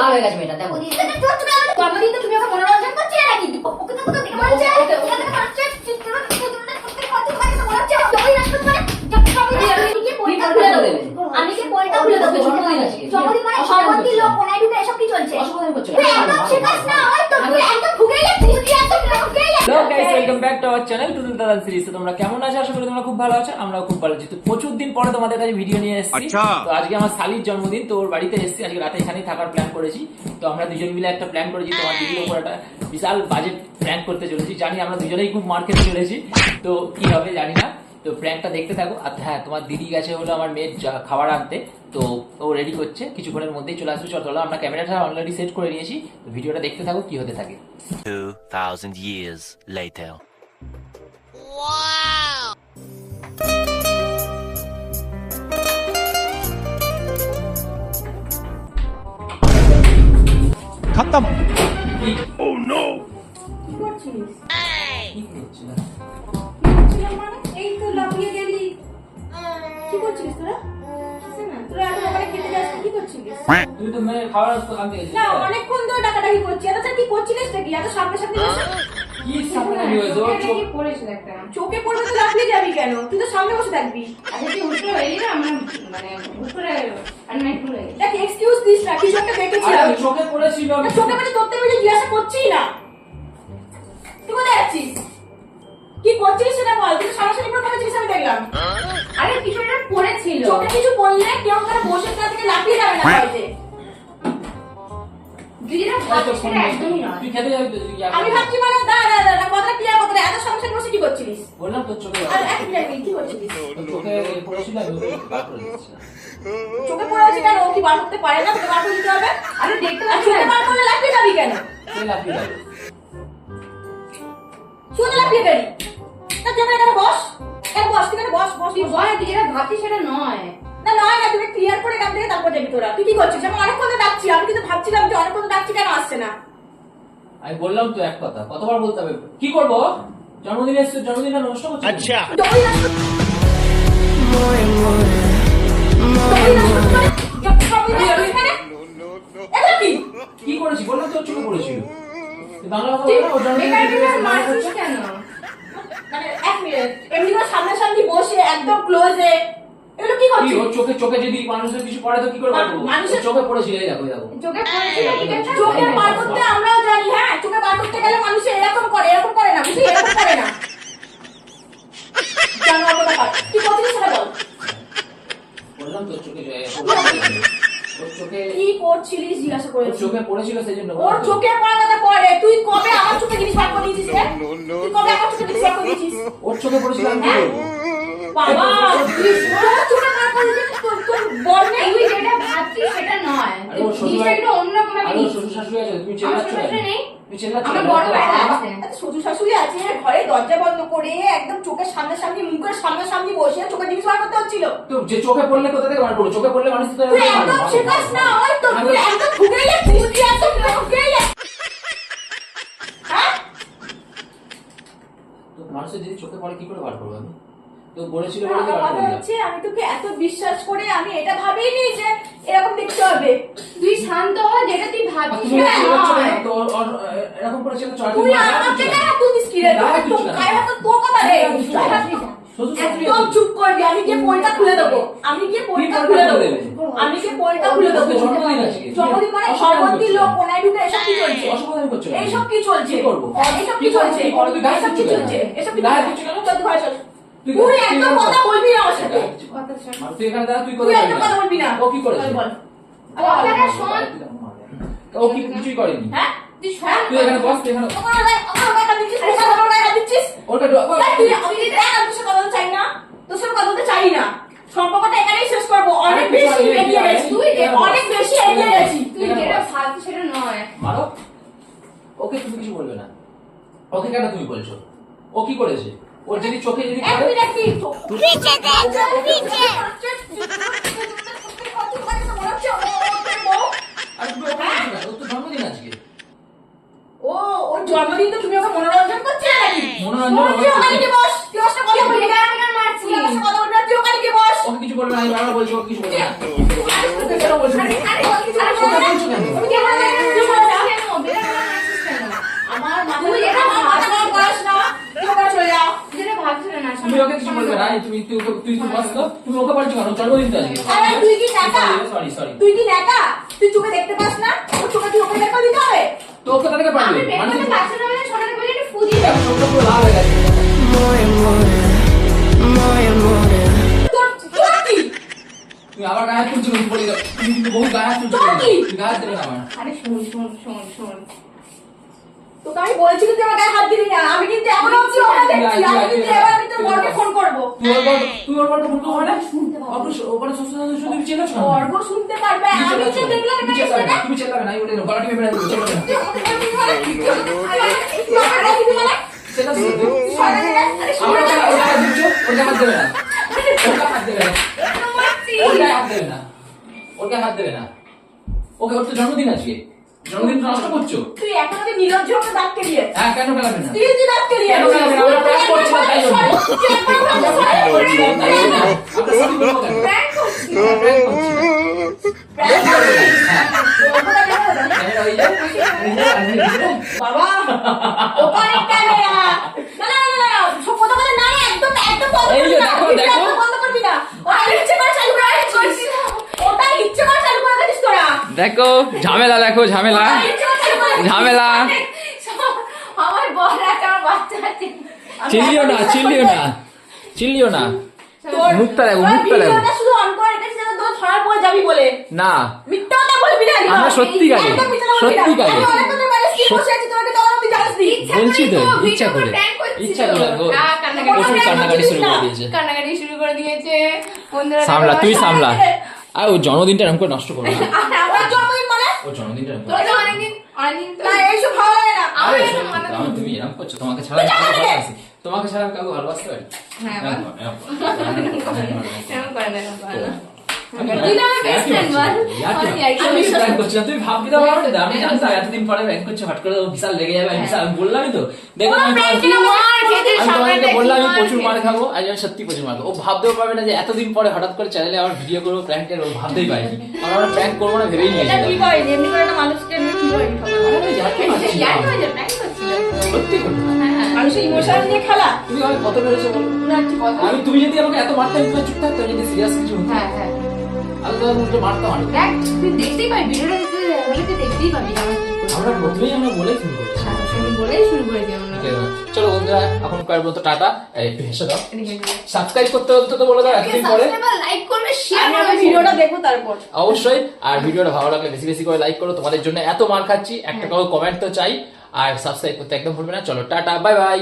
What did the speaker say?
লাল হয়ে গেছে মেয়েটা, দেখো। তুমি ওকে মনোরঞ্জন করছিলে নাকি? ওকে তো দেখে মনে হচ্ছে চ্যানেল টুটুল দাদা সিরিজ তো তোমরা কেমন আছো? আশা করি তোমরা খুব ভালো আছো আমরাও খুব ভালো আছি। তো প্রচুর দিন পরে তোমাদের কাছে ভিডিও নিয়ে এসেছি। আচ্ছা। তো আজকে আমার শালির জন্মদিন তো ওর বাড়িতে এসেছি। আজকে রাতে এখানেই থাকার প্ল্যান করেছি। তো আমরা দুজন মিলে একটা প্ল্যান করেছি। তোমার দিদির উপর একটা বিশাল বাজেট প্ল্যান করতে চলেছি। জানি আমরা দুজনেই খুব মার খেতে চলেছি তো কি হবে জানি না। তো প্র্যাঙ্কটা দেখতে থাকো। আর হ্যাঁ তোমার দিদি গেছে হলো আমার মেয়ের খাবার আনতে। তো ও রেডি করছে। কিছুক্ষণের মধ্যেই চলে আসবে। চল চলো আমরা ক্যামেরাটা অলরেডি সেট করে নিয়েছি। তো ভিডিওটা দেখতে থাকো কি হতে থাকে। 2,000 years later. 와우. 간담. 오 oh, 노. No. তুই তো মানে খাওয়ার দোকান থেকে না অনেকক্ষণ ধরে টাকা চোখ পড়বে তো লাফিয়ে যাবি কেন? তুই তো সামনে বসে থাকবি। আচ্ছা তুই হুট করে না আমরা মানে হুট করে আনমাইট ভুলে গেছি দেখ এক্সকিউজ দিস না কিছু একটা দেখেছি আমি। চোখে পড়েছিল চোখে তোর থেকে জিজ্ঞাসা করছিই না। তুই কোথায় যাচ্ছিস? কি করছিস সেটা বল তুই সরাসরি দেখলাম। আরে কিছু একটা পড়েছিল। চোখে কিছু বললে কেউ ওখানে বসে তা থেকে লাফিয়ে যাবে না দিদিরা। একদমই আমি ভাবছি মানে দাঁড়া দাঁড়া দাঁড়া করতে দে। এত সমস্যা বসে কি করছিলিস? বললাম তোর চোখে আর এক মিনিট কি করছিলিস? চোখে পড়েছিল আমি ওকে বার করে দিচ্ছি চোখে পড়ে আছে কেন? ও কি বার করতে পারে না? তোকে বার করে দিতে হবে? আরে দেখতে আর পাচ্ছি চোখে বার করলে লাফিয়ে যাবি কেন? সে লাফিয়ে যাবে। শুনে লাফিয়ে গেলি? না তুই এখানে বস। এখানে বস তুই এখানে বস বস তুই বস। বল দিদিরা ভাবছি সেটা নয়। না নয় না তুমি ক্লিয়ার করে এখান থেকে তারপর যাবি তোরা। তুই কি করছিস? আমি অনেকক্ষণ ডাকছি আমি কিন্তু ভাবছিলাম যে অনেকক্ষণ ধরে ডাকছি কেন আসছে না? আমি বললাম তো এক কথা কতবার বলতে হবে? কি করব? জন্মদিন এসছে জন্মদিন নষ্ট করছে আচ্ছা। কি করেছি? তো চোখে পড়েছিল। বাংলা কথা কেন? এক মিনিট এমনি সামনাসামনি বসে একদম ক্লোজে এগুলো কি কি করছিস ওর চোখে চোখে যদি মানুষের কিছু পড়ে তো কি করে পারব মানুষের- চোখে পড়েছিল এই দেখো দেখো চোখে পড়েছিল ঠিক আছে। চোখে বার করতে আমরাও জানি হ্যাঁ চোখে বার করতে গেলে মানুষ এরকম করে এরকম করে না বুঝলি? এরকম করে না। জানো কথা কার কি করছিস সেটা বল। বললাম তোর চোখে ওর চোখে কি করছিলিস জিজ্ঞাসা করেছি। চোখে পড়েছিল সেই জন্য ওর চোখে পড়া কথা পড়ে তুই কবে আমার চোখে জিনিস বার করে দিয়েছিস রে? তুই কবে আমার চোখে জিনিস বার করে দিয়েছিস? ওর চোখে পড়েছিল হ্যাঁ? বাবা তুই ওর চোখে বার করে দিয়েছিস তোর তোর বল নেই তুই যেটা ভাবছিস সেটা নয়। অন্যরকম ভাবে শ্বশুর শাশুড়ি আছে তুমি চেল্লাচ্ছ নেই। আমার বড় ভাই হ্যাঁ? আছে। শ্বশুর শাশুড়ি আছে ঘরে দরজা বন্ধ করে একদম চোখের সামনে সামনে মুখের সামনে সামনে বসে চোখে জিনিস বার করতে হচ্ছিল। তো যে চোখে পড়লে কোথা থেকে বার করব? চোখে পড়লে মানুষ তো একদম শেখাস না ওই তো তুই একদম ঢুকেই যাচ্ছিস তুই একদম ঢুকেই যাচ্ছিস। হ্যাঁ? মানুষের যদি চোখে পড়ে কি করে বার করব আমি? তো বলেছিল বলে তো কথা হচ্ছে আমি তোকে এত বিশ্বাস করে আমি এটা ভাবিনি যে এরকম দেখতে হবে। তুই শান্ত হ যেটা তুই ভাবছিস এরকম তুই আমাকে? তুই গায়ে হাতে কথা রে একদম চুপ করবি আমি গিয়ে পয়টা খুলে দেবো। আমি গিয়ে পয়টা পয়টা খুলে খুলে দেবো। আমি গিয়ে পয়টা খুলে দেবো জন্মদিন মানে অসম্মান লোক কোনায় ঢুকে এসব কি চলছে? এইসব কি চলছে? করব? এইসব কি কি চলছে? কি এসব কি চলছে? এসব কি ঘরে তুই- একদম কথা বলবি না আমার সাথে। আর তুই এখানে দাঁড়া তুই তুই একদম কথা বলবি না। ও কি করেছে বল, বল কথাটা শোন। ও কি কিছুই করেনি? হ্যাঁ? তুই শোন। তুই এখানে বস তুই এখানে আমার গায়ে আমার দিচ্ছিস আমার গায়ে দিচ্ছিস। ওটা তো- ও- তাই তুই আমি যদি দেখ আমি তোর কথা চাই না। তোর সাথে কথা বলতে চাই না। সম্পর্কটা এখানেই শেষ করব। অনেক বেশি তুই এগিয়ে গেছি তুই অনেক বেশি এগিয়ে গেছি তুই যেটা ভাবছিস সেটা নয়। মারো ওকে তুমি কিছু বলবে না। ওকে কেন তুমি বলছো? ও কি করেছে? ওর যদি চোখে যদি ও ওকে বলবে না আমি কিছু আমার মাথায় তুমি আমার তুমি ওকে কিছু বলবে না? তুমি তুই ওকে তুই তুই বাস তুমি ওকে বলছো কেন? জন্মদিন তো আরে তুই কি টাকা সরি সরি তুই কি নেতা তুই চোখে দেখতে পাস না? ওর চোখে তুই ওকে দেখা দিতে হবে? তো ওকে তাদেরকে পারবে মানে না ছোটটা একটু পুরো লাল হয়ে গেছে। তুমি আবার গায়ে হাত তুলছো তুমি বলে। তুমি কিন্তু বহু গায়ে হাত তুলছো তোর কি? তুমি গায়ে দেবে না আমার আরে শুন শুন শুন শুন। তোকে আমি বলছি কিন্তু আমার গায়ে হাত দিবি না। আমি কিন্তু এমন অবধি ওটা দেখছি। আমি কিন্তু এবার আমি তোর বরকে ফোন করব। তুই ওর বল তুই ওর বলটা ফোন করবে না শুনতে শ্বশুর না পারবে। আমি দেখলাম না, তুমি গলা টিপে মেরে তুমি? আমার গায়ে- হাত দিচ্ছ, ওর হাত দেবে না। গায়ে হাত দেবে না। ওর হাত দেবে না। ওর হাত দেবে না। ওকে ওর তো জন্মদিন আজকে জন্মদিন নষ্ট করছ তুই এখন ওকে নির্লজ্জ হতে দাঁত কেলিয়ে হ্যাঁ কেন খেলাবে না তুই তুই দাঁত কেলিয়ে কেন খেলাবে না? আমরা প্র্যাঙ্ক করছি না, তাই জন্য। বাবা ওখানে ক্যামেরা না না না না সব কথা বলে না, একদম একদম বন্ধ এই যে করবি না দেখো, ভিডিও দেখো। একদম বন্ধ করবি না ওটা ইচ্ছে করে চালু করে রেখেছিস ওটা ইচ্ছে করে চালু করে রেখেছিস তোরা দেখো ঝামেলা দেখো ঝামেলা। ঝামেলা। আমার বর আছে বাচ্চা আছে। চিল্লিও না চিল্লিও না চিল্লিও না। মুখটা দেখো, মুখটা দেখো। শুধু অন করে রেখেছিস যেন তোর ধরা পড়ে যাবি বলে। না। মিথ্যা কথা বলবি না। আমরা জানিস নি। বলছি তো, ইচ্ছা করে। ইচ্ছা করে, ও। হ্যাঁ, প্রচুর কান্নাকাটি শুরু করে দিয়েছে। কান্নাকাটি শুরু করে দিয়েছে। সামলা তুই সামলা। আর জন্মদিনটা এরকম করে নষ্ট করো না আর আমার জন্মদিন মানে? ও জন্মদিনটা অনেকদিন অনেকদিন না, এইসব ভালো লাগে না। আমার আরে, এটা সত্যি তো, আমি তুমি এরকম করছ তোমাকে ছাড়া কাউকে তোমাকে ছাড়া আমি কাউকে ভালোবাসতে পারি হ্যাঁ, সত্যি প্রচুর মার ও ভাবতেও পারবে না যে এতদিন পরে হঠাৎ করে চ্যানেলে আমার ভিডিও করব প্র্যাঙ্কের ও ভাবতেই পারিনি আমরা প্র্যাঙ্ক করব না ভেবেই। মানুষের ইমোশন নিয়ে খেলা তুমি কত পেরেছ আমি তুমি যদি আমাকে এত মারতে চুপ থাকতো যদি সিরিয়াস কিছু হ্যাঁ, হ্যাঁ। আমি উল্টো মারতাম আরও। দেখ, তুই দেখতেই পাবি, ভিডিওটা দেখতে দেখতেই পাবি যে আমার কি করছে। আমরা প্রথমেই আমরা বলেই শুরু করছি সাথে সাথে বলেই শুরু করে দিই আমরা। চলো বন্ধুরা মতো টাটা। একটু হেসে দাও। সাবস্ক্রাইব করতে তো বলে দাও এতদিন পরে। like করবে, আমি করবে, ভিডিওটা দেখব তারপর। অবশ্যই। আর ভিডিওটা ভালো লাগলে বেশি বেশি করে লাইক করো। তোমাদের জন্য এত মার খাচ্ছি। একটা কাউ কমেন্ট তো চাই। আর সাবস্ক্রাইব করতে একদম ভুলবে না। চলো টাটা বাই বাই